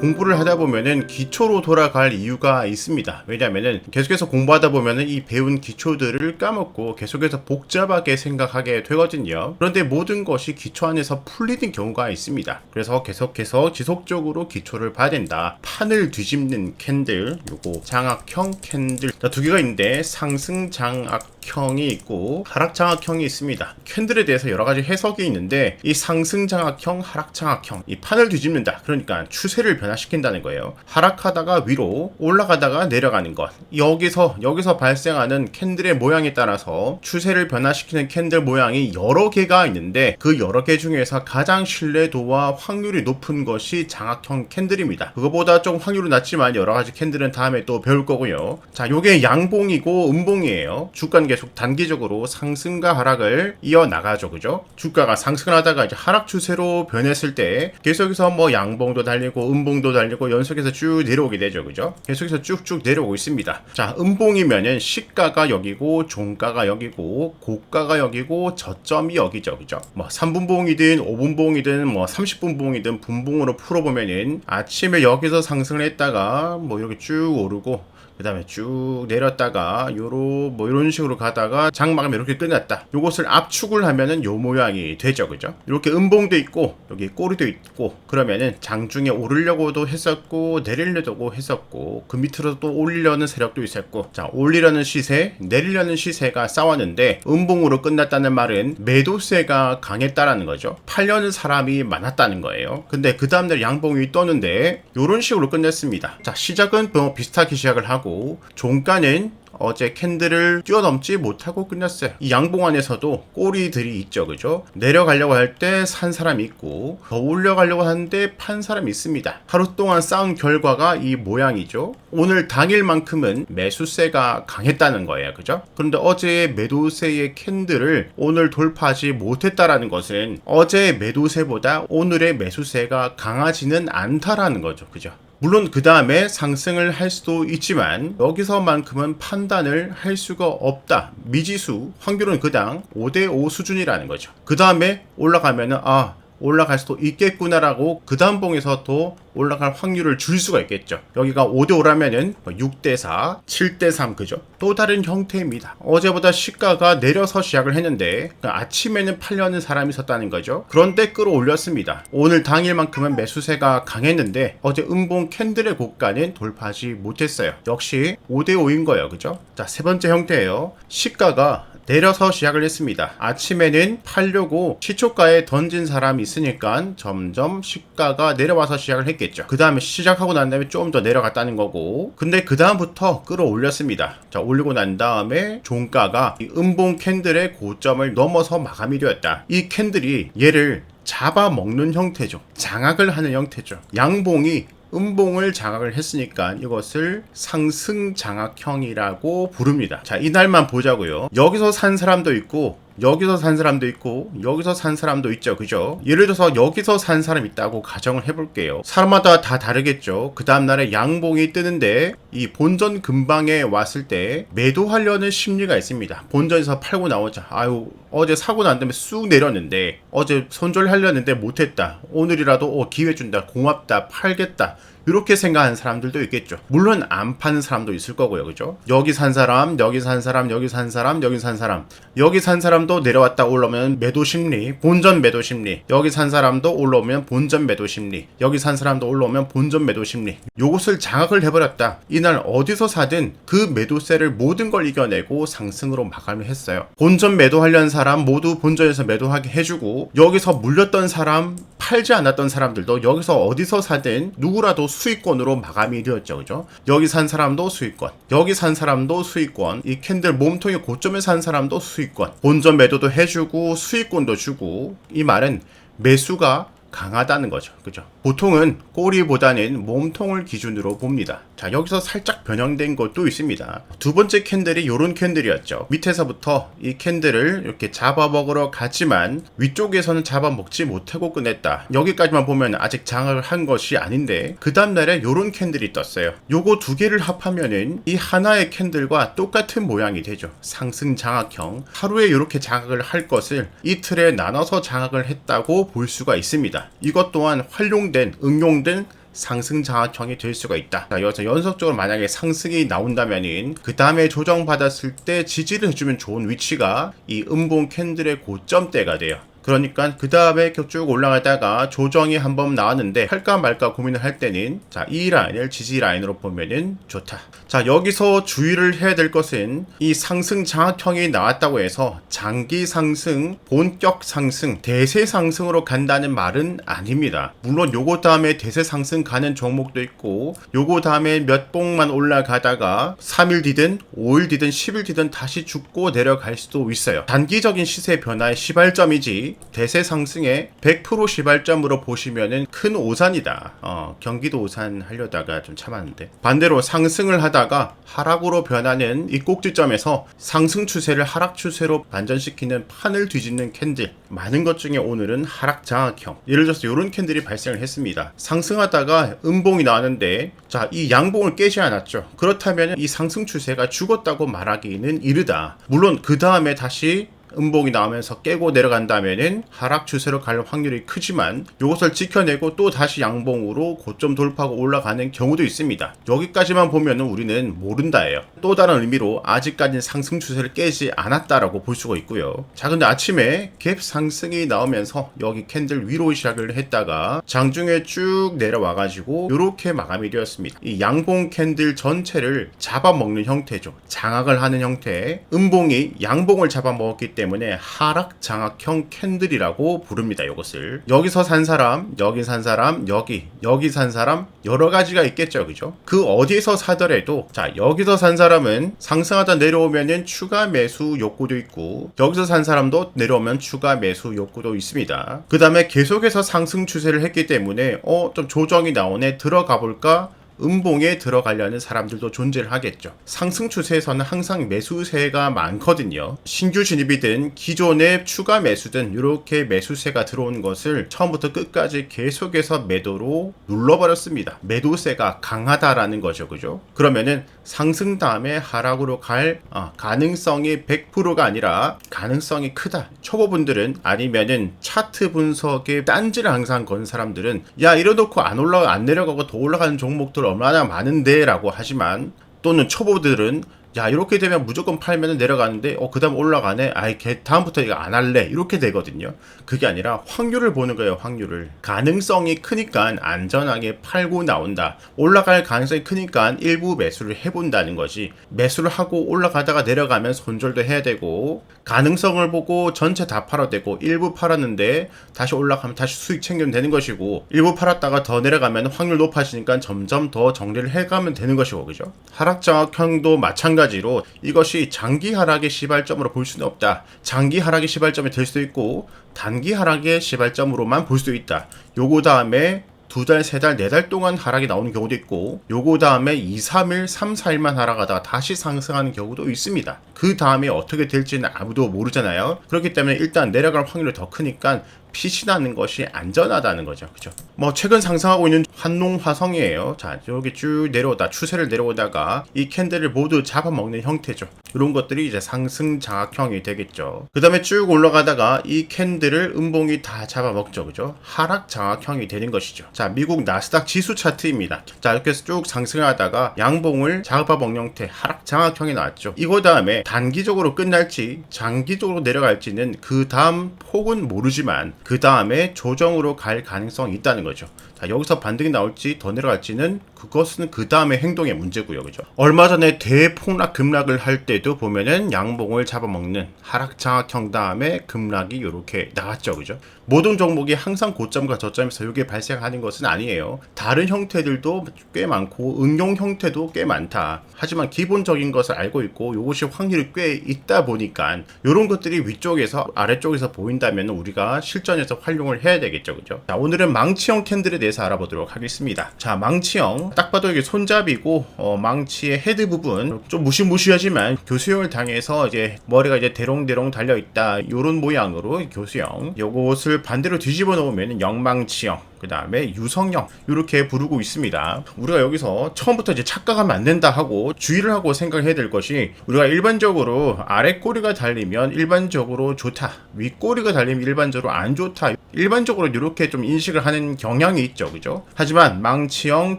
공부를 하다 보면은 기초로 돌아갈 이유가 있습니다. 왜냐면은 계속해서 공부하다 보면은 이 배운 기초들을 까먹고 계속해서 복잡하게 생각하게 되거든요. 그런데 모든 것이 기초 안에서 풀리는 경우가 있습니다. 그래서 계속해서 지속적으로 기초를 봐야 된다. 판을 뒤집는 캔들, 요거 장악형 캔들. 자, 두 개가 있는데 상승 장악형이 있고 하락 장악형이 있습니다. 캔들에 대해서 여러 가지 해석이 있는데 이 상승 장악형, 하락 장악형, 이 판을 뒤집는다. 그러니까 추세를 변 화시킨다는 거예요. 하락하다가 위로, 올라가다가 내려가는 것. 여기서 여기서 발생하는 캔들의 모양에 따라서 추세를 변화시키는 캔들 모양이 여러 개가 있는데 그 여러 개 중에서 가장 신뢰도와 확률이 높은 것이 장악형 캔들입니다. 그거보다 좀 확률은 낮지만 여러 가지 캔들은 다음에 또 배울 거고요. 자, 요게 양봉이고 음봉이에요. 주가는 계속 단기적으로 상승과 하락을 이어 나가죠. 그죠? 주가가 상승을 하다가 이제 하락 추세로 변했을 때 계속해서 뭐 양봉도 달리고 음봉 도 달리고 연속해서 쭉 내려오게 되죠. 그죠? 계속해서 쭉쭉 내려오고 있습니다. 자, 음봉이면은 시가가 여기고 종가가 여기고 고가가 여기고 저점이 여기죠. 그죠? 뭐 3분봉이든 5분봉이든 뭐 30분봉이든 분봉으로 풀어보면은 아침에 여기서 상승을 했다가 뭐 이렇게 쭉 오르고 그 다음에 쭉 내렸다가 요로 뭐 이런 식으로 가다가 장마감 이렇게 끝났다. 요것을 압축을 하면은 요 모양이 되죠. 그죠? 이렇게 음봉도 있고 여기 꼬리도 있고 그러면은 장중에 오르려고도 했었고 내리려고 했었고 그 밑으로 또 올리려는 세력도 있었고 자 올리려는 시세 내리려는 시세가 싸웠는데 음봉으로 끝났다는 말은 매도세가 강했다라는 거죠. 팔려는 사람이 많았다는 거예요. 근데 그 다음날 양봉이 떴는데 요런 식으로 끝냈습니다. 자 시작은 뭐 비슷하게 시작을 하고 종가는 어제 캔들을 뛰어넘지 못하고 끝났어요. 이 양봉 안에서도 꼬리들이 있죠, 그죠? 내려가려고 할 때 산 사람이 있고 더 올려가려고 하는데 판 사람이 있습니다. 하루 동안 싸운 결과가 이 모양이죠. 오늘 당일만큼은 매수세가 강했다는 거예요, 그죠? 그런데 어제의 매도세의 캔들을 오늘 돌파하지 못했다라는 것은 어제의 매도세보다 오늘의 매수세가 강하지는 않다라는 거죠, 그죠? 물론 그 다음에 상승을 할 수도 있지만 여기서만큼은 판단을 할 수가 없다. 미지수 확률은 그당 5대5 수준이라는 거죠. 그 다음에 올라가면은 아 올라갈 수도 있겠구나라고 그 다음 봉에서 또 올라갈 확률을 줄 수가 있겠죠. 여기가 5대5라면은 6대4, 7대3 그죠? 또 다른 형태입니다. 어제보다 시가가 내려서 시작을 했는데 그 아침에는 팔려는 사람이 있었다는 거죠. 그런데 끌어올렸습니다. 오늘 당일만큼은 매수세가 강했는데 어제 음봉 캔들의 고가는 돌파하지 못했어요. 역시 5대5인 거예요. 그죠? 자, 세 번째 형태예요. 시가가 내려서 시작을 했습니다. 아침에는 팔려고 시초가에 던진 사람이 있으니까 점점 시가가 내려와서 시작을 했겠죠. 그 다음에 시작하고 난 다음에 좀 더 내려갔다는 거고. 근데 그 다음부터 끌어올렸습니다. 자, 올리고 난 다음에 종가가 이 음봉 캔들의 고점을 넘어서 마감이 되었다. 이 캔들이 얘를 잡아먹는 형태죠. 장악을 하는 형태죠. 양봉이 음봉을 장악을 했으니까 이것을 상승 장악형이라고 부릅니다. 자, 이날만 보자고요. 여기서 산 사람도 있고 여기서 산 사람도 있고 여기서 산 사람도 있죠. 그죠? 예를 들어서 여기서 산 사람 있다고 가정을 해볼게요. 사람마다 다 다르겠죠. 그 다음날에 양봉이 뜨는데 이 본전 근방에 왔을 때 매도하려는 심리가 있습니다. 본전에서 팔고 나오자. 아유 어제 사고 난 다음에 쑥 내렸는데 어제 손절하려는데 못했다. 오늘이라도 어, 기회 준다. 고맙다. 팔겠다 이렇게 생각하는 사람들도 있겠죠. 물론 안 파는 사람도 있을 거고요. 그죠? 여기 산 사람, 여기 산 사람, 여기 산 사람, 여기 산 사람. 여기 산 사람도 내려왔다 올라오면 매도 심리, 본전 매도 심리. 여기 산 사람도 올라오면 본전 매도 심리. 여기 산 사람도 올라오면 본전 매도 심리. 요것을 장악을 해버렸다. 이날 어디서 사든 그 매도세를 모든 걸 이겨내고 상승으로 마감을 했어요. 본전 매도하려는 사람 모두 본전에서 매도하게 해주고 여기서 물렸던 사람, 팔지 않았던 사람들도 여기서 어디서 사든 누구라도 수익권으로 마감이 되었죠. 그죠? 여기 산 사람도 수익권. 여기 산 사람도 수익권. 이 캔들 몸통의 고점에 산 사람도 수익권. 본전 매도도 해주고 수익권도 주고 이 말은 매수가 강하다는 거죠. 그죠? 보통은 꼬리보다는 몸통을 기준으로 봅니다. 자, 여기서 살짝 변형된 것도 있습니다. 두 번째 캔들이 요런 캔들이었죠. 밑에서부터 이 캔들을 이렇게 잡아먹으러 갔지만 위쪽에서는 잡아먹지 못하고 끝냈다. 여기까지만 보면 아직 장악을 한 것이 아닌데 그 다음날에 요런 캔들이 떴어요. 요거 두 개를 합하면은 이 하나의 캔들과 똑같은 모양이 되죠. 상승 장악형. 하루에 이렇게 장악을 할 것을 이틀에 나눠서 장악을 했다고 볼 수가 있습니다. 이것 또한 활용된, 응용된 상승 장악형이 될 수가 있다. 자, 여기서 연속적으로 만약에 상승이 나온다면은 그 다음에 조정받았을 때 지지를 해주면 좋은 위치가 이 음봉 캔들의 고점대가 돼요. 그러니까 그 다음에 쭉 올라가다가 조정이 한 번 나왔는데 할까 말까 고민을 할 때는 자 이 라인을 지지 라인으로 보면은 좋다. 자 여기서 주의를 해야 될 것은 이 상승 장악형이 나왔다고 해서 장기 상승, 본격 상승, 대세 상승으로 간다는 말은 아닙니다. 물론 요거 다음에 대세 상승 가는 종목도 있고 요거 다음에 몇 봉만 올라가다가 3일 뒤든 5일 뒤든 10일 뒤든 다시 죽고 내려갈 수도 있어요. 단기적인 시세 변화의 시발점이지 대세 상승의 100% 시발점으로 보시면은 큰 오산이다. 어, 경기도 오산 하려다가 좀 참았는데 반대로 상승을 하다가 하락으로 변하는 이 꼭지점에서 상승 추세를 하락 추세로 반전시키는 판을 뒤집는 캔들 많은 것 중에 오늘은 하락 장악형 예를 들어서 이런 캔들이 발생을 했습니다. 상승하다가 음봉이 나왔는데 자 이 양봉을 깨지 않았죠. 그렇다면 이 상승 추세가 죽었다고 말하기는 이르다. 물론 그 다음에 다시 음봉이 나오면서 깨고 내려간다면은 하락 추세로 갈 확률이 크지만 이것을 지켜내고 또 다시 양봉으로 고점 돌파하고 올라가는 경우도 있습니다. 여기까지만 보면은 우리는 모른다예요. 또 다른 의미로 아직까지는 상승 추세를 깨지 않았다라고 볼 수가 있고요. 자 근데 아침에 갭 상승이 나오면서 여기 캔들 위로 시작을 했다가 장중에 쭉 내려와가지고 이렇게 마감이 되었습니다. 이 양봉 캔들 전체를 잡아먹는 형태죠. 장악을 하는 형태. 음봉이 양봉을 잡아먹었기 때문에 하락 장악형 캔들이라고 부릅니다. 이것을 여기서 산 사람, 여기 산 사람, 여기 여기 산 사람 여러 가지가 있겠죠, 그죠? 그 어디에서 사더라도 자 여기서 산 사람은 상승하다 내려오면은 추가 매수 욕구도 있고 여기서 산 사람도 내려오면 추가 매수 욕구도 있습니다. 그 다음에 계속해서 상승 추세를 했기 때문에 어 좀 조정이 나오네 들어가 볼까? 음봉에 들어가려는 사람들도 존재를 하겠죠. 상승 추세에서는 항상 매수세가 많거든요. 신규 진입이든 기존의 추가 매수든 이렇게 매수세가 들어온 것을 처음부터 끝까지 계속해서 매도로 눌러버렸습니다. 매도세가 강하다라는 거죠. 그죠? 그러면은 상승 다음에 하락으로 갈 어, 가능성이 100%가 아니라 가능성이 크다. 초보분들은 아니면은 차트 분석에 딴지를 항상 건 사람들은 야 이러놓고 안 올라가 안 내려가고 더 올라가는 종목들 얼마나 많은데 라고 하지만 또는 초보들은 야 이렇게 되면 무조건 팔면 내려가는데 어 그다음 올라가네? 아이 걔 다음부터 이거 안 할래. 이렇게 되거든요. 그게 아니라 확률을 보는 거예요 확률을. 가능성이 크니까 안전하게 팔고 나온다. 올라갈 가능성이 크니까 일부 매수를 해본다는 거지. 매수를 하고 올라가다가 내려가면 손절도 해야 되고 가능성을 보고 전체 다 팔아도 되고 일부 팔았는데 다시 올라가면 다시 수익 챙기면 되는 것이고 일부 팔았다가 더 내려가면 확률 높아지니까 점점 더 정리를 해가면 되는 것이고 그죠? 하락 장악형도 마찬가지 로 이것이 장기 하락의 시발점으로 볼 수는 없다 장기 하락의 시발점이 될 수도 있고 단기 하락의 시발점으로만 볼 수도 있다 요거 다음에 두 달, 세 달, 네 달 동안 하락이 나오는 경우도 있고, 요거 다음에 2, 3일, 3, 4일만 하락하다가 다시 상승하는 경우도 있습니다. 그 다음에 어떻게 될지는 아무도 모르잖아요. 그렇기 때문에 일단 내려갈 확률이 더 크니까 피신하는 것이 안전하다는 거죠. 그죠? 뭐 최근 상승하고 있는 환농화성이에요. 자, 여기 쭉 내려오다 추세를 내려오다가 이 캔들을 모두 잡아먹는 형태죠. 이런 것들이 이제 상승 장악형이 되겠죠. 그 다음에 쭉 올라가다가 이 캔들을 음봉이 다 잡아먹죠. 그죠? 하락 장악형이 되는 것이죠. 자, 미국 나스닥 지수 차트입니다. 자, 이렇게 해서 쭉 상승하다가 양봉을 잡아먹는 형태 하락 장악형이 나왔죠. 이거 다음에 단기적으로 끝날지 장기적으로 내려갈지는 그 다음 폭은 모르지만 그 다음에 조정으로 갈 가능성이 있다는 거죠. 자, 여기서 반등이 나올지 더 내려갈지는 그것은 그 다음의 행동의 문제고요. 그죠? 얼마 전에 대폭락 급락을 할 때도 보면은 양봉을 잡아먹는 하락 장악형 다음에 급락이 이렇게 나왔죠. 그죠? 모든 종목이 항상 고점과 저점에서 이게 발생하는 것은 아니에요. 다른 형태들도 꽤 많고 응용 형태도 꽤 많다. 하지만 기본적인 것을 알고 있고 이것이 확률이 꽤 있다 보니까 이런 것들이 위쪽에서 아래쪽에서 보인다면 우리가 실전에서 활용을 해야 되겠죠. 그죠? 자, 오늘은 망치형 캔들에 대해서 알아보도록 하겠습니다. 자, 망치형 딱 봐도 이게 손잡이고 어, 망치의 헤드 부분 좀 무시무시하지만 교수형을 당해서 이제 머리가 이제 대롱대롱 달려 있다. 이런 모양으로 교수형. 요것을 반대로 뒤집어 놓으면 영망치형 그 다음에 유성형 이렇게 부르고 있습니다. 우리가 여기서 처음부터 이제 착각하면 안 된다 하고 주의를 하고 생각해야 될 것이 우리가 일반적으로 아래 꼬리가 달리면 일반적으로 좋다, 위 꼬리가 달리면 일반적으로 안 좋다. 일반적으로 이렇게 좀 인식을 하는 경향이 있죠, 그죠? 하지만 망치형,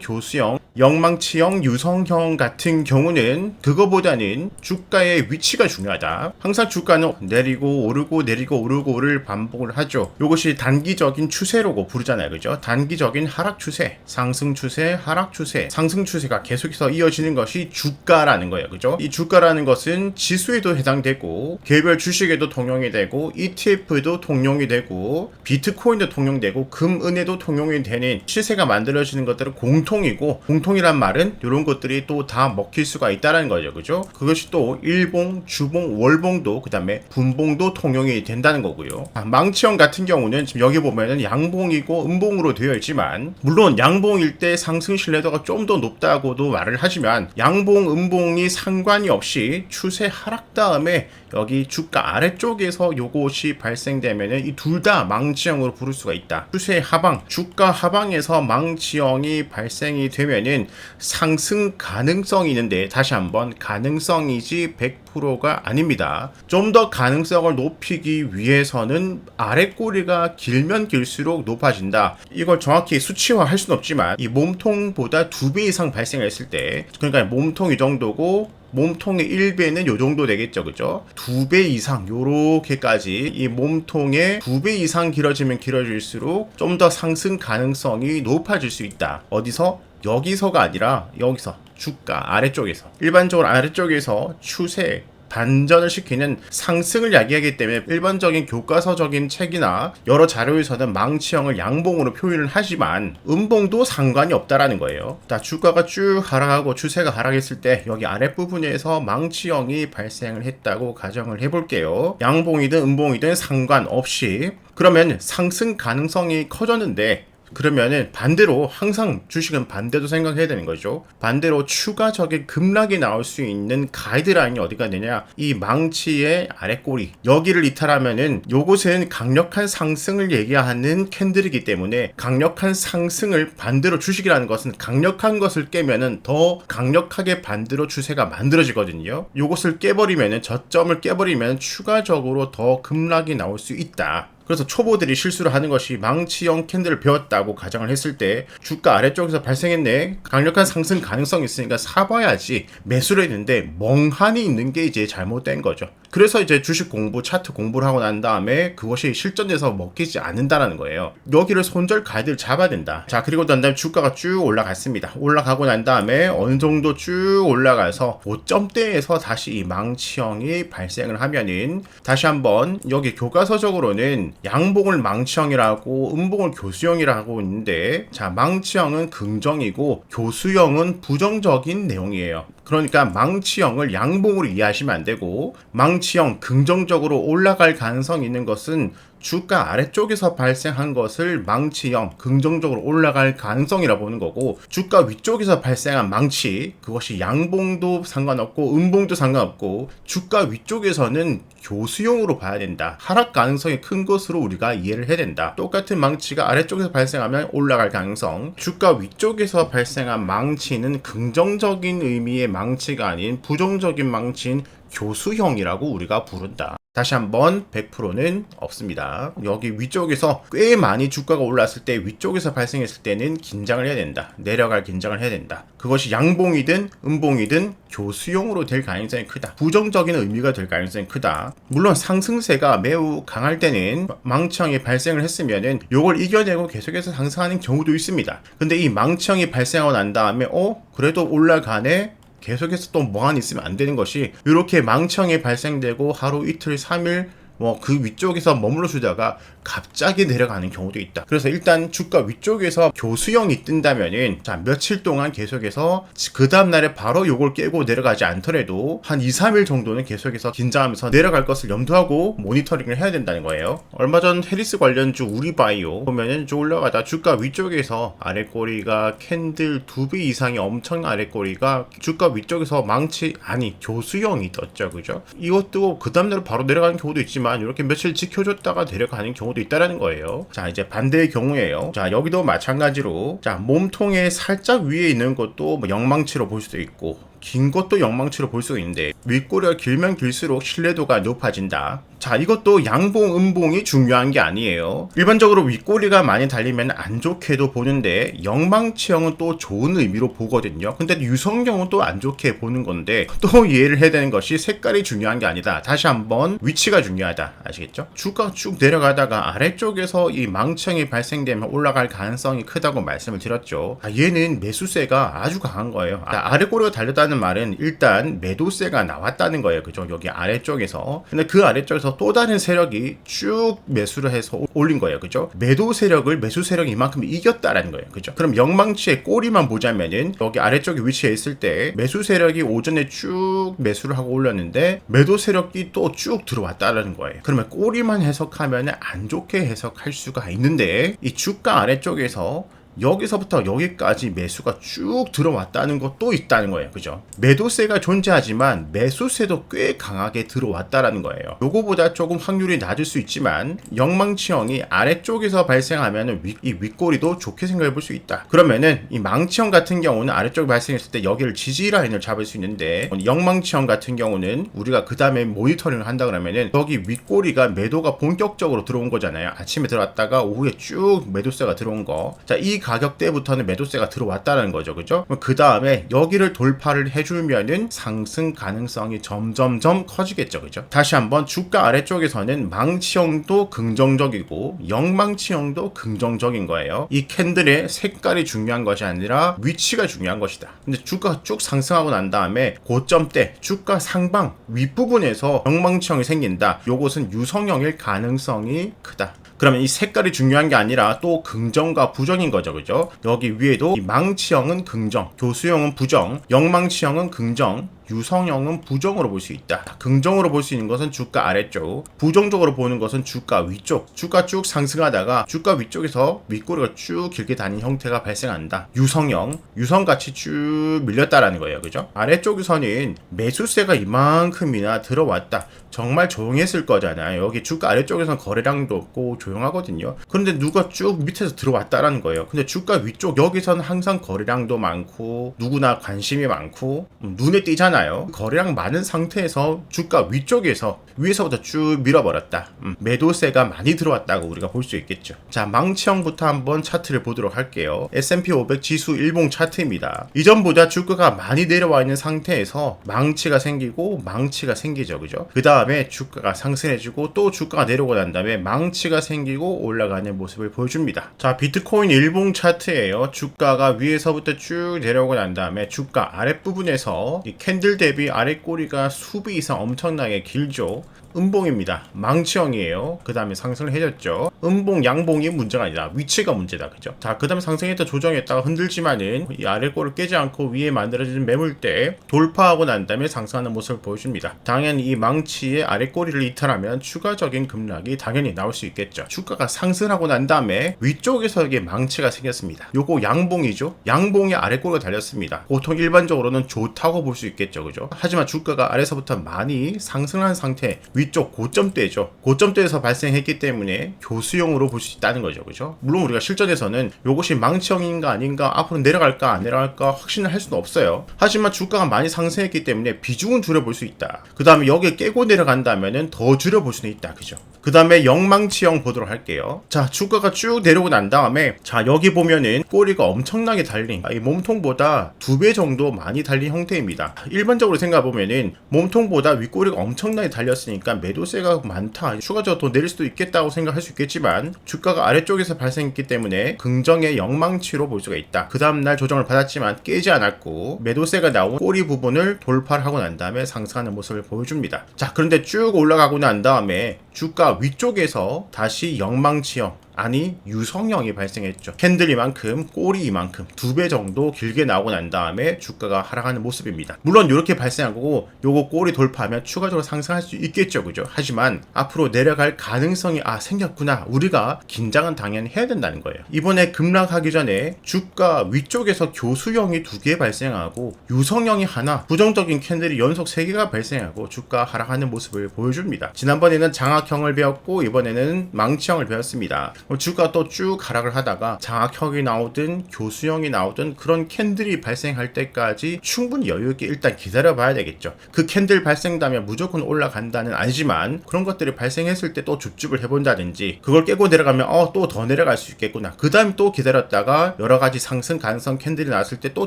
교수형, 영망치형, 유성형 같은 경우는 그거보다는 주가의 위치가 중요하다. 항상 주가는 내리고 오르고 내리고 오르고를 반복을 하죠. 이것이 단기적인 추세라고 부르잖아요, 그죠? 단기적인 하락 추세, 상승 추세, 하락 추세, 상승 추세가 계속해서 이어지는 것이 주가라는 거예요, 그죠? 이 주가라는 것은 지수에도 해당되고 개별 주식에도 통용이 되고 ETF도 통용이 되고 비트코인도 통용되고 금, 은에도 통용이 되는 시세가 만들어지는 것들은 공통이고 공통이란 말은 이런 것들이 또 다 먹힐 수가 있다는 거죠, 그죠? 그것이 또 일봉, 주봉, 월봉도 그 다음에 분봉도 통용이 된다는 거고요. 아, 망치형 같은 경우는 지금 여기 보면은 양봉이고 음봉 으로 되어 있지만 물론 양봉일 때 상승 신뢰도가 좀 더 높다고도 말을 하지만 양봉, 음봉이 상관이 없이 추세 하락 다음에 여기 주가 아래쪽에서 요것이 발생되면은 이둘 다 망치형으로 부를 수가 있다. 추세 하방, 주가 하방에서 망치형이 발생이 되면은 상승 가능성이 있는데 다시 한번 가능성이지 100%가 아닙니다. 좀 더 가능성을 높이기 위해서는 아래 꼬리가 길면 길수록 높아진다. 이걸 정확히 수치화할 수는 없지만 이 몸통보다 두 배 이상 발생했을 때 그러니까 몸통 이 정도고 몸통의 1배는 요 정도 되겠죠, 그죠? 2배 이상, 요렇게까지 이 몸통의 2배 이상 길어지면 길어질수록 좀 더 상승 가능성이 높아질 수 있다. 어디서? 여기서가 아니라 여기서 주가 아래쪽에서 일반적으로 아래쪽에서 추세 반전을 시키는 상승을 야기하기 때문에 일반적인 교과서적인 책이나 여러 자료에서는 망치형을 양봉으로 표현을 하지만 음봉도 상관이 없다라는 거예요. 자, 주가가 쭉 하락하고 추세가 하락했을 때 여기 아랫부분에서 망치형이 발생을 했다고 가정을 해볼게요. 양봉이든 음봉이든 상관없이 그러면 상승 가능성이 커졌는데 그러면은 반대로 항상 주식은 반대도 생각해야 되는 거죠. 반대로 추가적인 급락이 나올 수 있는 가이드라인이 어디가 되냐? 이 망치의 아랫꼬리 여기를 이탈하면은 요것은 강력한 상승을 얘기하는 캔들이기 때문에 강력한 상승을 반대로 주식이라는 것은 강력한 것을 깨면은 더 강력하게 반대로 추세가 만들어지거든요. 요것을 깨버리면은 저점을 깨버리면 추가적으로 더 급락이 나올 수 있다. 그래서 초보들이 실수를 하는 것이 망치형 캔들을 배웠다고 가정을 했을 때 주가 아래쪽에서 발생했네. 강력한 상승 가능성이 있으니까 사봐야지. 매수를 했는데 멍하니 있는 게 이제 잘못된 거죠 그래서 이제 주식 공부 차트 공부를 하고 난 다음에 그것이 실전돼서 먹히지 않는다라는 거예요. 여기를 손절 가이드를 잡아야 된다. 자 그리고 난 다음에 주가가 쭉 올라갔습니다. 올라가고 난 다음에 어느 정도 쭉 올라가서 고점대에서 다시 이 망치형이 발생을 하면은 다시 한번 여기 교과서적으로는 양봉을 망치형이라고 음봉을 교수형이라고 있는데 자 망치형은 긍정이고 교수형은 부정적인 내용이에요. 그러니까 망치형을 양봉으로 이해하시면 안 되고 망치형 긍정적으로 올라갈 가능성이 있는 것은 주가 아래쪽에서 발생한 것을 망치형 긍정적으로 올라갈 가능성이라 보는 거고 주가 위쪽에서 발생한 망치 그것이 양봉도 상관없고 음봉도 상관없고 주가 위쪽에서는 교수용으로 봐야 된다 하락 가능성이 큰 것으로 우리가 이해를 해야 된다 똑같은 망치가 아래쪽에서 발생하면 올라갈 가능성 주가 위쪽에서 발생한 망치는 긍정적인 의미의 망치가 아닌 부정적인 망치인 교수형이라고 우리가 부른다. 다시 한번 100%는 없습니다. 여기 위쪽에서 꽤 많이 주가가 올랐을 때 위쪽에서 발생했을 때는 긴장을 해야 된다. 내려갈 긴장을 해야 된다. 그것이 양봉이든 음봉이든 교수용으로 될 가능성이 크다. 부정적인 의미가 될 가능성이 크다. 물론 상승세가 매우 강할 때는 망치형이 발생을 했으면은 요걸 이겨내고 계속해서 상승하는 경우도 있습니다. 근데 이 망치형이 발생하고 난 다음에 어 그래도 올라가네 계속해서 또 뭐한 있으면 안 되는 것이 이렇게 망청이 발생되고 하루 이틀 3일 뭐 그 위쪽에서 머물러 주다가 갑자기 내려가는 경우도 있다. 그래서 일단 주가 위쪽에서 교수형이 뜬다면은 자 며칠 동안 계속해서 그 다음 날에 바로 요걸 깨고 내려가지 않더라도 한 2, 3일 정도는 계속해서 긴장하면서 내려갈 것을 염두하고 모니터링을 해야 된다는 거예요. 얼마 전 해리스 관련주 우리바이오 보면은 쭉 올라가다 주가 위쪽에서 아래 꼬리가 캔들 두 배 이상의 엄청 아래 꼬리가 주가 위쪽에서 망치 아니 교수형이 떴죠, 그죠? 이것도 그 다음 날 바로 내려가는 경우도 있지만 있지만 이렇게 며칠 지켜줬다가 내려가는 경우도 있다라는 거예요. 자 이제 반대의 경우에요. 자 여기도 마찬가지로 자 몸통에 살짝 위에 있는 것도 뭐 영망치로 볼 수도 있고 긴 것도 영망치로 볼 수 있는데 윗꼬리가 길면 길수록 신뢰도가 높아진다. 자, 이것도 양봉, 음봉이 중요한 게 아니에요. 일반적으로 윗꼬리가 많이 달리면 안 좋게도 보는데 영망치형은 또 좋은 의미로 보거든요. 근데 유성형은 또 안 좋게 보는 건데 또 이해를 해야 되는 것이 색깔이 중요한 게 아니다. 다시 한번 위치가 중요하다. 아시겠죠? 주가 쭉 내려가다가 아래쪽에서 이 망치형이 발생되면 올라갈 가능성이 크다고 말씀을 드렸죠. 아, 얘는 매수세가 아주 강한 거예요. 아, 아래 꼬리가 달렸다는 말은 일단 매도세가 나왔다는 거예요. 그죠? 여기 아래쪽에서. 근데 그 아래쪽에서 또 다른 세력이 쭉 매수를 해서 올린 거예요. 그죠? 매도 세력을 매수 세력이 이만큼 이겼다라는 거예요. 그죠? 그럼 영망치의 꼬리만 보자면은 여기 아래쪽에 위치해 있을 때 매수 세력이 오전에 쭉 매수를 하고 올렸는데 매도 세력이 또 쭉 들어왔다라는 거예요. 그러면 꼬리만 해석하면 안 좋게 해석할 수가 있는데 이 주가 아래쪽에서 여기서부터 여기까지 매수가 쭉 들어왔다는 것도 있다는 거예요. 그죠? 매도세가 존재하지만 매수세도 꽤 강하게 들어왔다라는 거예요. 요거보다 조금 확률이 낮을 수 있지만 영망치형이 아래쪽에서 발생하면 위, 이 윗꼬리도 좋게 생각해 볼 수 있다. 그러면은 이 망치형 같은 경우는 아래쪽에 발생했을 때 여기를 지지 라인을 잡을 수 있는데 영망치형 같은 경우는 우리가 그 다음에 모니터링을 한다 그러면은 여기 윗꼬리가 매도가 본격적으로 들어온 거잖아요. 아침에 들어왔다가 오후에 쭉 매도세가 들어온 거. 자, 이 가격대부터는 매도세가 들어왔다는 거죠. 그죠? 그 다음에 여기를 돌파를 해주면은 상승 가능성이 점점점 커지겠죠. 그죠? 다시 한번 주가 아래쪽에서는 망치형도 긍정적이고 영망치형도 긍정적인 거예요. 이 캔들의 색깔이 중요한 것이 아니라 위치가 중요한 것이다. 근데 주가가 쭉 상승하고 난 다음에 고점대 주가 상방 윗부분에서 영망치형이 생긴다. 요것은 유성형일 가능성이 크다. 그러면 이 색깔이 중요한 게 아니라 또 긍정과 부정인 거죠. 그죠? 여기 위에도 이 망치형은 긍정, 교수형은 부정, 영망치형은 긍정, 유성형은 부정으로 볼 수 있다. 긍정으로 볼 수 있는 것은 주가 아래쪽, 부정적으로 보는 것은 주가 위쪽. 주가 쭉 상승하다가 주가 위쪽에서 윗꼬리가 쭉 길게 다닌 형태가 발생한다. 유성형, 유성같이 쭉 밀렸다라는 거예요. 그죠? 아래쪽에서는 매수세가 이만큼이나 들어왔다. 정말 조용했을 거잖아요. 여기 주가 아래쪽에서는 거래량도 없고 조용하거든요. 그런데 누가 쭉 밑에서 들어왔다라는 거예요. 근데 주가 위쪽 여기서는 항상 거래량도 많고 누구나 관심이 많고 음, 눈에 띄잖아요. 거래량 많은 상태에서 주가 위쪽에서 위에서부터 쭉 밀어버렸다. 음, 매도세가 많이 들어왔다고 우리가 볼 수 있겠죠. 자 망치형부터 한번 차트를 보도록 할게요. S&P 500 지수 일봉 차트입니다. 이전보다 주가가 많이 내려와 있는 상태에서 망치가 생기고 망치가 생기죠. 그죠? 그 다음에 주가가 상승해주고 또 주가가 내려오고 난 다음에 망치가 생기고 올라가는 모습을 보여줍니다. 자 비트코인 일봉 차트예요. 주가가 위에서부터 쭉 내려오고 난 다음에 주가 아랫부분에서 이 캔들 대비 아래 꼬리가 수비 이상 엄청나게 길죠. 음봉입니다. 망치형이에요. 그 다음에 상승을 해줬죠. 음봉, 양봉이 문제가 아니라 위치가 문제다. 그죠? 자, 그 다음에 상승했다 조정했다가 흔들지만은 이 아래 꼬를 깨지 않고 위에 만들어진 매물대 돌파하고 난 다음에 상승하는 모습을 보여줍니다. 당연히 이 망치의 아래 꼬리를 이탈하면 추가적인 급락이 당연히 나올 수 있겠죠. 주가가 상승하고 난 다음에 위쪽에서 이게 망치가 생겼습니다. 요거 양봉이죠. 양봉의 아래 꼬리가 달렸습니다. 보통 일반적으로는 좋다고 볼 수 있겠죠. 그죠? 하지만 주가가 아래서부터 많이 상승한 상태 위쪽 고점대죠. 고점대에서 발생했기 때문에 교수형으로 볼 수 있다는 거죠. 그죠? 물론 우리가 실전에서는 이것이 망치형인가 아닌가 앞으로 내려갈까 안 내려갈까 확신을 할 수는 없어요. 하지만 주가가 많이 상승했기 때문에 비중은 줄여볼 수 있다. 그 다음에 여기에 깨고 내려간다면 더 줄여볼 수는 있다. 그죠? 그 다음에 영망치형 보도록 할게요. 자, 주가가 쭉 내려오고 난 다음에 자, 여기 보면은 꼬리가 엄청나게 달린 이 몸통보다 두 배 정도 많이 달린 형태입니다. 일반적으로 생각해보면은 몸통보다 윗꼬리가 엄청나게 달렸으니까 매도세가 많다. 추가적으로 더 내릴 수도 있겠다고 생각할 수 있겠지만 주가가 아래쪽에서 발생했기 때문에 긍정의 영망치로 볼 수가 있다. 그 다음날 조정을 받았지만 깨지 않았고 매도세가 나온 꼬리 부분을 돌파를 하고 난 다음에 상승하는 모습을 보여줍니다. 자, 그런데 쭉 올라가고 난 다음에 주가 위쪽에서 다시 영망치형 아니 유성형이 발생했죠. 캔들 이만큼 꼬리 이만큼 두 배 정도 길게 나오고 난 다음에 주가가 하락하는 모습입니다. 물론 이렇게 발생한 거고 요거 꼬리 돌파하면 추가적으로 상승할 수 있겠죠. 그죠? 하지만 앞으로 내려갈 가능성이 아 생겼구나. 우리가 긴장은 당연히 해야 된다는 거예요. 이번에 급락하기 전에 주가 위쪽에서 교수형이 두 개 발생하고 유성형이 하나 부정적인 캔들이 연속 세 개가 발생하고 주가 하락하는 모습을 보여줍니다. 지난번에는 장악형을 배웠고 이번에는 망치형을 배웠습니다. 뭐 주가 또 쭉 하락을 하다가 장악형이 나오든 교수형이 나오든 그런 캔들이 발생할 때까지 충분히 여유 있게 일단 기다려 봐야 되겠죠. 그 캔들 발생되면 무조건 올라간다는 아니지만 그런 것들이 발생했을 때 또 줍줍을 해본다든지 그걸 깨고 내려가면 어 또 더 내려갈 수 있겠구나. 그 다음 또 기다렸다가 여러 가지 상승 가능성 캔들이 나왔을 때 또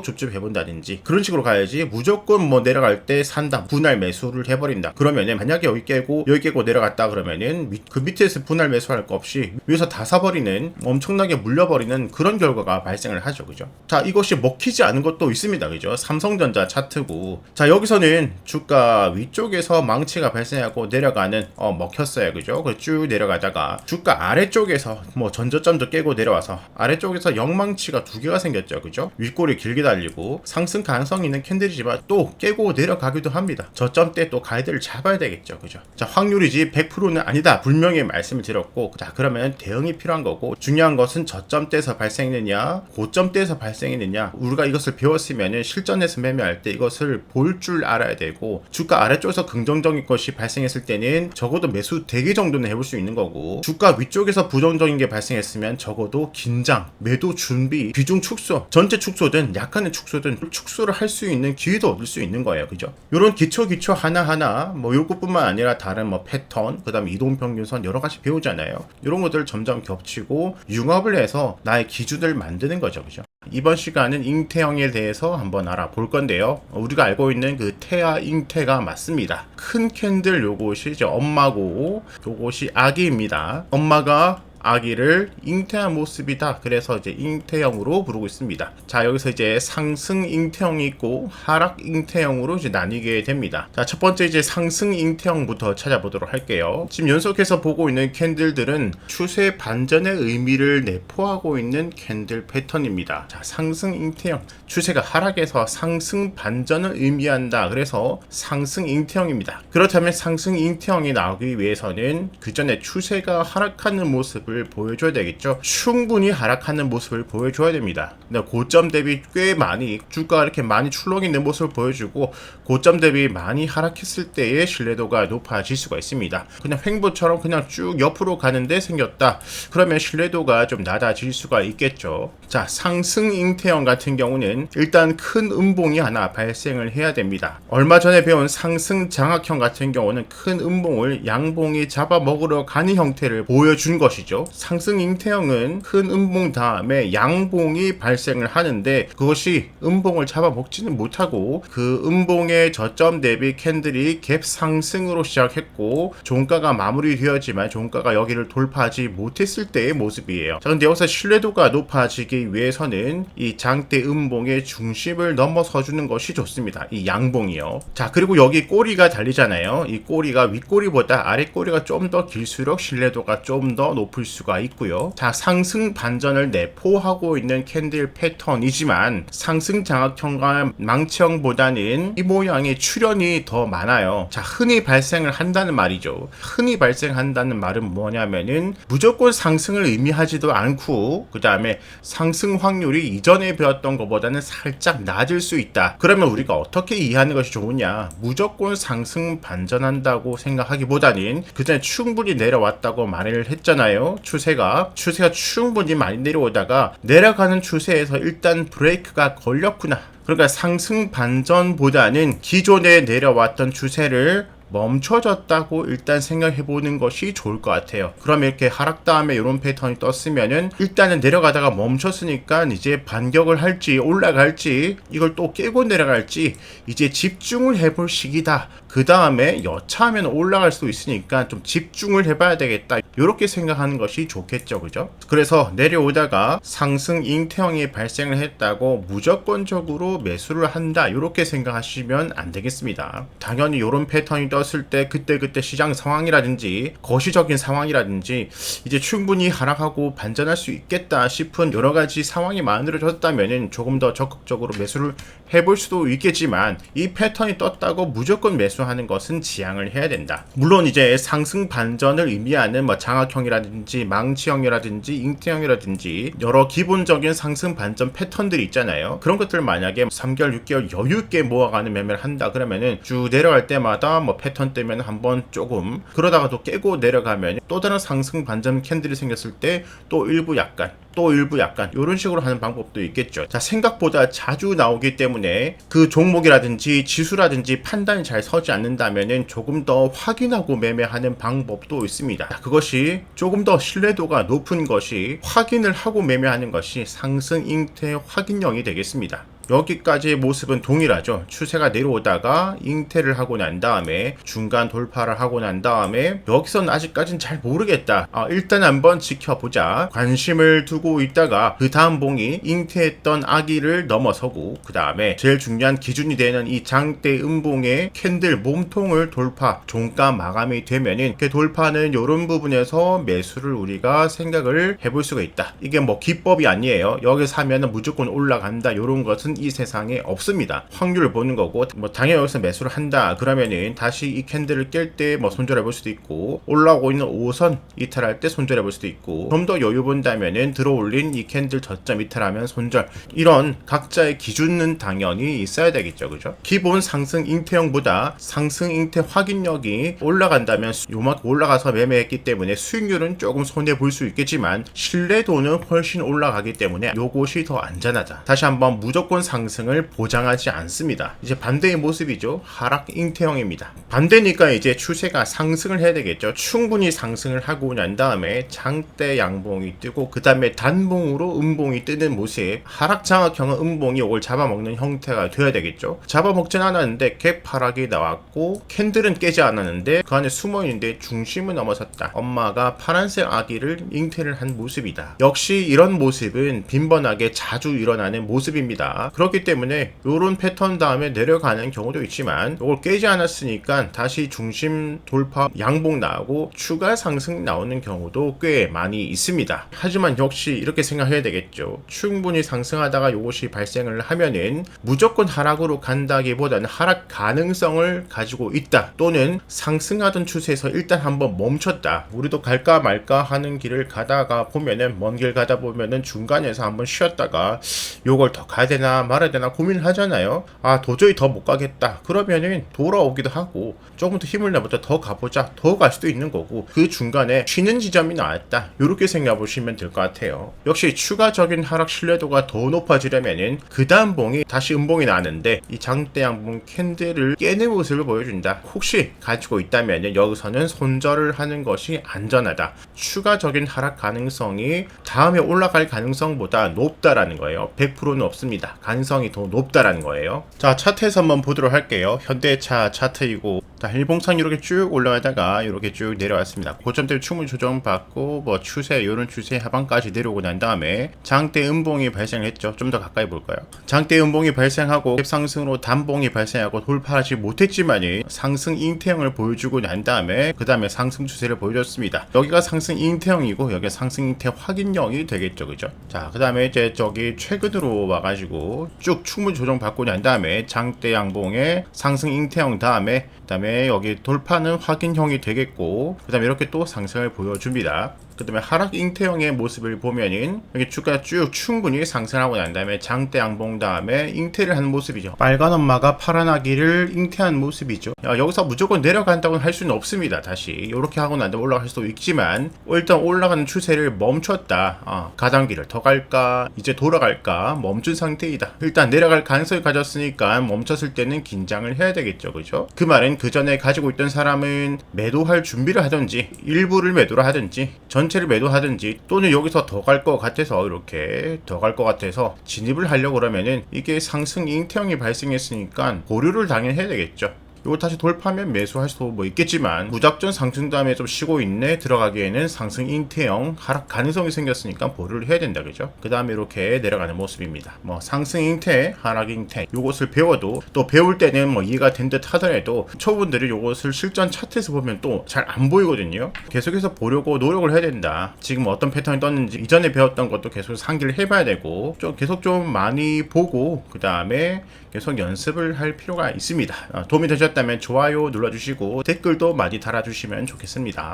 줍줍 해본다든지 그런 식으로 가야지 무조건 뭐 내려갈 때 산다 분할 매수를 해버린다. 그러면은 만약에 여기 깨고 여기 깨고 내려갔다 그러면은 미- 그 밑에서 분할 매수할 거 없이 위에서 다 사 버리는 엄청나게 물려버리는 그런 결과가 발생을 하죠. 그죠? 자 이것이 먹히지 않은 것도 있습니다. 그죠? 삼성전자 차트고 자 여기서는 주가 위쪽에서 망치가 발생하고 내려가는 어 먹혔어요. 그죠? 그 쭉 내려가다가 주가 아래쪽에서 뭐 전저점도 깨고 내려와서 아래쪽에서 영망치가 두 개가 생겼죠. 그죠? 윗골이 길게 달리고 상승 가능성 있는 캔들이지만 또 깨고 내려가기도 합니다. 저점대 또 가이드를 잡아야 되겠죠. 그죠? 자, 확률이지 100%는 아니다. 분명히 말씀을 드렸고 자, 그러면 대응이 필요한 거고 중요한 것은 저점대에서 발생했느냐, 고점대에서 발생했느냐. 우리가 이것을 배웠으면은 실전에서 매매할 때 이것을 볼 줄 알아야 되고 주가 아래쪽에서 긍정적인 것이 발생했을 때는 적어도 매수 대기 정도는 해볼 수 있는 거고 주가 위쪽에서 부정적인 게 발생했으면 적어도 긴장, 매도 준비, 비중 축소, 전체 축소든 약간의 축소든 축소를 할 수 있는 기회도 얻을 수 있는 거예요. 그죠? 요런 기초 기초 하나하나 뭐 요것뿐만 아니라 다른 뭐 패턴, 그 다음에 이동 평균선 여러 가지 배우잖아요. 이런 것들 점점 겹치고 융합을 해서 나의 기준을 만드는 거죠. 그죠? 이번 시간은 잉태형에 대해서 한번 알아볼 건데요. 우리가 알고 있는 그 태아 잉태가 맞습니다. 큰 캔들 요것이 이제 엄마고 요것이 아기입니다. 엄마가 아기를 잉태한 모습이다. 그래서 이제 잉태형으로 부르고 있습니다. 자, 여기서 이제 상승 잉태형이 있고 하락 잉태형으로 이제 나뉘게 됩니다. 자, 첫 번째 이제 상승 잉태형부터 찾아보도록 할게요. 지금 연속해서 보고 있는 캔들들은 추세 반전의 의미를 내포하고 있는 캔들 패턴입니다. 자, 상승 잉태형. 추세가 하락에서 상승 반전을 의미한다. 그래서 상승 잉태형입니다. 그렇다면 상승 잉태형이 나오기 위해서는 그 전에 추세가 하락하는 모습을 보여줘야 되겠죠. 충분히 하락하는 모습을 보여줘야 됩니다. 근데 고점 대비 꽤 많이 주가가 이렇게 많이 출렁 있는 모습을 보여주고 고점 대비 많이 하락했을 때의 신뢰도가 높아질 수가 있습니다. 그냥 횡보처럼 그냥 쭉 옆으로 가는데 생겼다. 그러면 신뢰도가 좀 낮아질 수가 있겠죠. 자, 상승 잉태형 같은 경우는 일단 큰 음봉이 하나 발생을 해야 됩니다. 얼마 전에 배운 상승 장악형 같은 경우는 큰 음봉을 양봉이 잡아먹으러 가는 형태를 보여준 것이죠. 상승 잉태형은 큰 음봉 다음에 양봉이 발생을 하는데 그것이 음봉을 잡아먹지는 못하고 그 음봉의 저점 대비 캔들이 갭 상승으로 시작했고 종가가 마무리되었지만 종가가 여기를 돌파하지 못했을 때의 모습이에요. 자, 근데 여기서 신뢰도가 높아지기 위해서는 이 장대 음봉의 중심을 넘어서 주는 것이 좋습니다. 이 양봉이요. 자, 그리고 여기 꼬리가 달리잖아요. 이 꼬리가 윗꼬리보다 아랫꼬리가 좀 더 길수록 신뢰도가 좀 더 높을 수가 있고요. 자, 상승 반전을 내포하고 있는 캔들 패턴이지만 상승 장악형과 망치형보다는 이 모양의 출현이 더 많아요. 자, 흔히 발생을 한다는 말이죠. 흔히 발생한다는 말은 뭐냐면은 무조건 상승을 의미하지도 않고 그 다음에 상승 확률이 이전에 배웠던 것보다는 살짝 낮을 수 있다. 그러면 우리가 어떻게 이해하는 것이 좋으냐? 무조건 상승 반전한다고 생각하기보다는 그전에 충분히 내려왔다고 말을 했잖아요. 추세가 추세가 충분히 많이 내려오다가 내려가는 추세에서 일단 브레이크가 걸렸구나. 그러니까 상승 반전보다는 기존에 내려왔던 추세를 멈춰졌다고 일단 생각해 보는 것이 좋을 것 같아요. 그럼 이렇게 하락 다음에 이런 패턴이 떴으면은 일단은 내려가다가 멈췄으니까 이제 반격을 할지 올라갈지 이걸 또 깨고 내려갈지 이제 집중을 해볼 시기다. 그 다음에 여차하면 올라갈 수도 있으니까 좀 집중을 해봐야 되겠다. 이렇게 생각하는 것이 좋겠죠, 그죠? 그래서 내려오다가 상승 잉태형이 발생을 했다고 무조건적으로 매수를 한다. 이렇게 생각하시면 안 되겠습니다. 당연히 이런 패턴이 떴을 때 그때그때 시장 상황이라든지 거시적인 상황이라든지 이제 충분히 하락하고 반전할 수 있겠다 싶은 여러 가지 상황이 만들어졌다면 조금 더 적극적으로 매수를 해볼 수도 있겠지만 이 패턴이 떴다고 무조건 매수 하는 것은 지양을 해야 된다. 물론 이제 상승 반전을 의미하는 뭐 장악형이라든지 망치형이라든지 잉태형이라든지 여러 기본적인 상승 반전 패턴들이 있잖아요. 그런 것들 만약에 3개월, 6개월 여유 있게 모아가는 매매를 한다 그러면은 쭉 내려갈 때마다 뭐 패턴 때면 한번 조금 그러다가 또 깨고 내려가면 또 다른 상승 반전 캔들이 생겼을 때 또 일부 약간 또 일부 약간 이런 식으로 하는 방법도 있겠죠. 자 생각보다 자주 나오기 때문에 그 종목이라든지 지수라든지 판단이 잘 서지 않는다면은 조금 더 확인하고 매매하는 방법도 있습니다. 자, 그것이 조금 더 신뢰도가 높은 것이 확인을 하고 매매하는 것이 상승 잉태 확인형이 되겠습니다. 여기까지의 모습은 동일하죠. 추세가 내려오다가 잉태를 하고 난 다음에 중간 돌파를 하고 난 다음에 여기서는 아직까지는 잘 모르겠다. 아, 일단 한번 지켜보자. 관심을 두고 있다가 그 다음 봉이 잉태했던 아기를 넘어서고 그 다음에 제일 중요한 기준이 되는 이 장대 음봉의 캔들 몸통을 돌파 종가 마감이 되면은 그 돌파는 이런 부분에서 매수를 우리가 생각을 해볼 수가 있다. 이게 뭐 기법이 아니에요. 여기 사면은 무조건 올라간다. 이런 것은 이 세상에 없습니다. 확률을 보는 거고 뭐 당연히 여기서 매수를 한다. 그러면은 다시 이 캔들을 깰 때 뭐 손절해 볼 수도 있고 올라오고 있는 5선 이탈할 때 손절해 볼 수도 있고 좀 더 여유 본다면은 들어올린 이 캔들 저점 이탈하면 손절 이런 각자의 기준은 당연히 있어야 되겠죠. 그죠? 기본 상승 잉태형보다 상승 잉태 확인력이 올라간다면 요만큼 올라가서 매매했기 때문에 수익률은 조금 손해 볼 수 있겠지만 신뢰도는 훨씬 올라가기 때문에 요것이 더 안전하다. 다시 한번 무조건 상승을 보장하지 않습니다. 이제 반대의 모습이죠. 하락 잉태형입니다. 반대니까 이제 추세가 상승을 해야 되겠죠. 충분히 상승을 하고 난 다음에 장대 양봉이 뜨고 그 다음에 단봉으로 음봉이 뜨는 모습. 하락 장악형은 음봉이 이걸 잡아먹는 형태가 되어야 되겠죠. 잡아먹진 않았는데 갭 하락이 나왔고 캔들은 깨지 않았는데 그 안에 숨어 있는데 중심을 넘어섰다. 엄마가 파란색 아기를 잉태를 한 모습이다. 역시 이런 모습은 빈번하게 자주 일어나는 모습입니다. 그렇기 때문에 이런 패턴 다음에 내려가는 경우도 있지만 이걸 깨지 않았으니까 다시 중심 돌파 양봉 나오고 추가 상승 나오는 경우도 꽤 많이 있습니다. 하지만 역시 이렇게 생각해야 되겠죠. 충분히 상승하다가 이것이 발생을 하면은 무조건 하락으로 간다기보다는 하락 가능성을 가지고 있다. 또는 상승하던 추세에서 일단 한번 멈췄다. 우리도 갈까 말까 하는 길을 가다가 보면은 먼 길 가다 보면은 중간에서 한번 쉬었다가 요걸 더 가야 되나 말아야 되나 고민을 하잖아요. 아 도저히 더 못 가겠다. 그러면은 돌아오기도 하고 조금 더 힘을 내보자 더 가보자 더 갈 수도 있는 거고 그 중간에 쉬는 지점이 나왔다. 이렇게 생각해 보시면 될 것 같아요. 역시 추가적인 하락 신뢰도가 더 높아지려면은 그 다음 봉이 다시 음봉이 나는데 이 장대 양봉 캔들을 깨는 모습을 보여준다. 혹시 가지고 있다면 여기서는 손절을 하는 것이 안전하다. 추가적인 하락 가능성이 다음에 올라갈 가능성보다 높다라는 거예요. 100%는 없습니다. 가능성이 더 높다라는 거예요. 자, 차트에서 한번 보도록 할게요. 현대차 차트이고 자, 일봉상 이렇게 쭉 올라가다가 이렇게 쭉 내려왔습니다. 고점대를 충분히 조정받고 뭐 추세 이런 추세 하방까지 내려오고 난 다음에 장대 음봉이 발생했죠. 좀 더 가까이 볼까요? 장대 음봉이 발생하고 상승으로 단봉이 발생하고 돌파하지 못했지만 상승 잉태형을 보여주고 난 다음에 그 다음에 상승 추세를 보여줬습니다. 여기가 상승 잉태형이고 여기가 상승 잉태 확인형이 되겠죠, 그죠? 자, 그 다음에 이제 저기 최근으로 와가지고 쭉 충분히 조정받고 난 다음에 장대 양봉의 상승 잉태형 다음에 그 다음에 여기 돌파는 확인형이 되겠고 그 다음에 이렇게 또 상승을 보여줍니다. 그 다음에 하락 잉태형의 모습을 보면은 여기 주가 쭉 충분히 상승하고 난 다음에 장대 양봉 다음에 잉태를 한 모습이죠. 빨간 엄마가 파란 아기를 잉태한 모습이죠. 야, 여기서 무조건 내려간다고 할 수는 없습니다. 다시 이렇게 하고 난 다음에 올라갈 수도 있지만 일단 올라가는 추세를 멈췄다. 어, 가단기를 더 갈까 이제 돌아갈까 멈춘 상태이다. 일단 내려갈 가능성이 가졌으니까 멈췄을 때는 긴장을 해야 되겠죠, 그죠? 그 말은 그 전에 가지고 있던 사람은 매도할 준비를 하든지 일부를 매도를 하든지 전 체를 매도하든지 또는 여기서 더 갈 것 같아서 이렇게 더 갈 것 같아서 진입을 하려고 그러면은 이게 상승 잉태형이 발생했으니까 보류를 당연히 해야 되겠죠. 이거 다시 돌파하면 매수할 수도 뭐 있겠지만 무작정 상승 다음에 좀 쉬고 있네 들어가기에는 상승 잉태형 하락 가능성이 생겼으니까 보류를 해야 된다 그죠? 그 다음에 이렇게 내려가는 모습입니다. 뭐 상승 잉태, 하락 잉태 요것을 배워도 또 배울 때는 뭐 이해가 된 듯 하더라도 초보분들이 요것을 실전 차트에서 보면 또 잘 안 보이거든요. 계속해서 보려고 노력을 해야 된다. 지금 어떤 패턴이 떴는지 이전에 배웠던 것도 계속 상기를 해봐야 되고 좀 계속 좀 많이 보고 그 다음에 계속 연습을 할 필요가 있습니다. 어, 도움이 되셨다면 좋아요 눌러주시고 댓글도 많이 달아주시면 좋겠습니다.